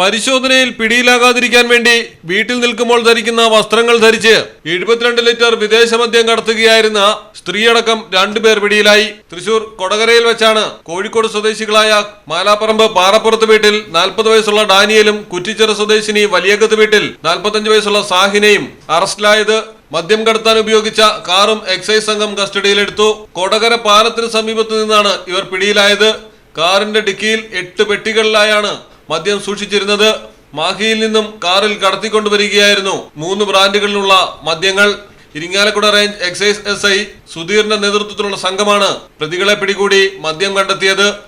പരിശോധനയിൽ പിടിയിലാകാതിരിക്കാൻ വേണ്ടി വീട്ടിൽ നിൽക്കുമ്പോൾ ധരിക്കുന്ന വസ്ത്രങ്ങൾ ധരിച്ച് എഴുപത്തിരണ്ട് ലിറ്റർ വിദേശ മദ്യം കടത്തുകയായിരുന്ന സ്ത്രീയടക്കം രണ്ടുപേർ പിടിയിലായി. തൃശൂർ കൊടകരയിൽ വെച്ചാണ് കോഴിക്കോട് സ്വദേശികളായ മാലാപ്പറമ്പ് പാറപ്പുറത്ത് വീട്ടിൽ നാൽപ്പത് വയസ്സുള്ള ഡാനിയലും കുറ്റിച്ചിറ സ്വദേശിനി വലിയകത്ത് വീട്ടിൽ നാൽപ്പത്തഞ്ച് വയസ്സുള്ള സാഹിനയും അറസ്റ്റിലായത്. മദ്യം കടത്താൻ ഉപയോഗിച്ച കാറും എക്സൈസ് സംഘം കസ്റ്റഡിയിലെടുത്തു. കൊടകര പാലത്തിന് സമീപത്തു നിന്നാണ് ഇവർ പിടിയിലായത്. കാറിന്റെ ഡിക്കിയിൽ എട്ട് പെട്ടികളിലായാണ് മദ്യം സൂക്ഷിച്ചിരുന്നത് മാഹിയിൽ നിന്നും കാറിൽ കടത്തിക്കൊണ്ടുവരികയായിരുന്നു. മൂന്ന് ബ്രാൻഡുകളിലുള്ള മദ്യങ്ങൾ. Irinjalakuda range excise S I സുധീറിന്റെ നേതൃത്വത്തിലുള്ള സംഘമാണ് പ്രതികളെ പിടികൂടി മദ്യം കണ്ടെത്തിയത്.